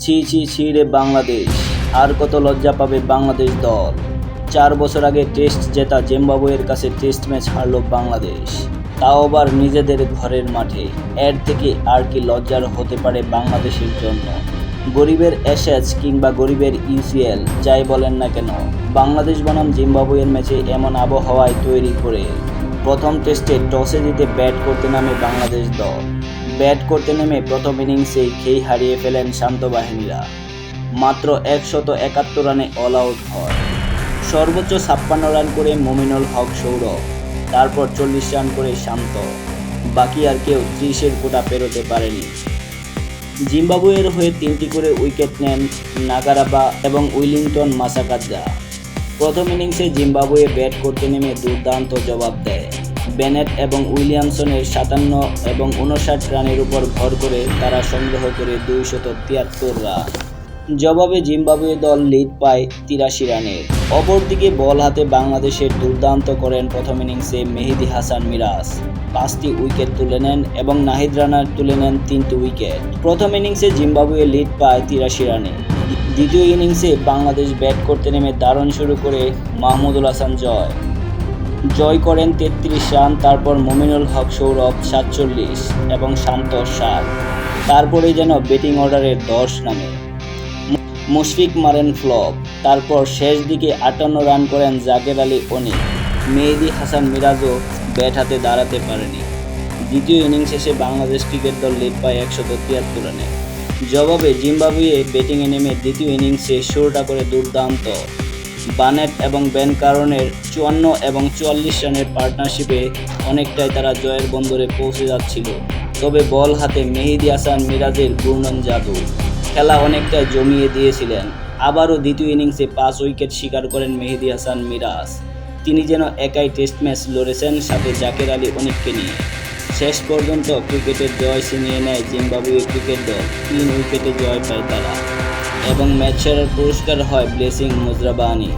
ছি ছি ছি রে বাংলাদেশ। আর কত লজ্জা পাবে বাংলাদেশ দল। চার বছর আগে টেস্ট জেতা জিম্বাবুয়ের কাছে টেস্ট ম্যাচ হারল বাংলাদেশ। তাও আবার নিজেদের ঘরের মাঠে। এর থেকে আর কি লজ্জার হতে পারে বাংলাদেশের জন্য। গরিবের অ্যাশেজ কিংবা গরিবের ইউসিএল, যাই বলেন না কেন, বাংলাদেশ বনাম জিম্বাবুয়ের ম্যাচে এমন আবহাওয়ায় তৈরি করে। প্রথম টেস্টে টসে জিতে ব্যাট করতে নামে বাংলাদেশ দল। ব্যাট করতে নেমে প্রথম ইনিংসেই খেই হারিয়ে ফেলেন শান্ত বাহিনীরা। মাত্র একশত একাত্তর রানে অল আউট হয়। সর্বোচ্চ ছাপ্পান্ন রান করে মমিনুল হক সৌরভ, তারপর চল্লিশ রান করে শান্ত। বাকি আর কেউ ত্রিশের কোটা পেরোতে পারেনি। জিম্বাবুয়ের হয়ে তিনটি করে উইকেট নেন নাগারাবা এবং উইলিংটন মাসাকাদ্রা প্রথম ইনিংসে জিম্বাবুয়ে ব্যাট করতে নেমে দুর্দান্ত জবাব দেয়। বেনেট এবং উইলিয়ামসনের সাতান্ন এবং উনষাট রানের উপর ভর করে তারা সংগ্রহ করে দুই দুইশত তিয়াত্তর রান। জবাবে জিম্বাবুয়ে দল লিড পায় তিরাশি রানের। অপরদিকে বল হাতে বাংলাদেশের দুর্দান্ত করেন প্রথম ইনিংসে মেহেদি হাসান মিরাজ। পাঁচটি উইকেট তুলে নেন এবং নাহিদ রানার তুলে নেন তিনটি উইকেট। প্রথম ইনিংসে জিম্বাবুয়ে লিড পায় তিরাশি রানে। দ্বিতীয় ইনিংসে বাংলাদেশ ব্যাট করতে নেমে দারুণ শুরু করে মাহমুদুল হাসান জয়। জয় করেন তেত্রিশ রান, তারপর মমিনুল হক, সৌরভ সাতচল্লিশ এবং শান্ত সাত। তারপরে যেন ব্যাটিং অর্ডারের দশ নামে মুশফিক মারেন ফ্লপ, তারপর শেষ দিকে আটান্ন রান করেন জাকের আলী অনিক মেহেদি হাসান মিরাজও ব্যাট হাতে দাঁড়াতে পারেনি। দ্বিতীয় ইনিংস শেষে বাংলাদেশ ক্রিকেট দল লিড পায় একশো তিয়াত্তর রানে। জবাবে জিম্বাবুয়ে ব্যাটিংয়ে নেমে দ্বিতীয় ইনিংসে শুরুটা করে দুর্দান্ত। বানেট এবং বেন কারণের চুয়ান্ন এবং চুয়াল্লিশ রানের পার্টনারশিপে অনেকটাই তারা জয়ের বন্দরে পৌঁছে যাচ্ছিল। তবে বল হাতে মেহেদি হাসান, মিরাজের ঘূর্ণন জাদু। খেলা অনেকটা জমিয়ে দিয়েছিলেন। আবারও দ্বিতীয় ইনিংসে পাঁচ উইকেট শিকার করেন মেহেদি হাসান, মিরাজ। তিনি যেন একাই টেস্ট ম্যাচ লড়েছেন, সাথে জাকের আলী অনেককে নিয়ে। শেষ পর্যন্ত ক্রিকেটের জয় ছিনিয়ে নেয় জিম্বাবুয়ে ক্রিকেট দল। তিন উইকেটে জয় পায় তারা। এবং ম্যাচ সেরার পুরস্কার হয় ব্লেসিং মুজরাবানি।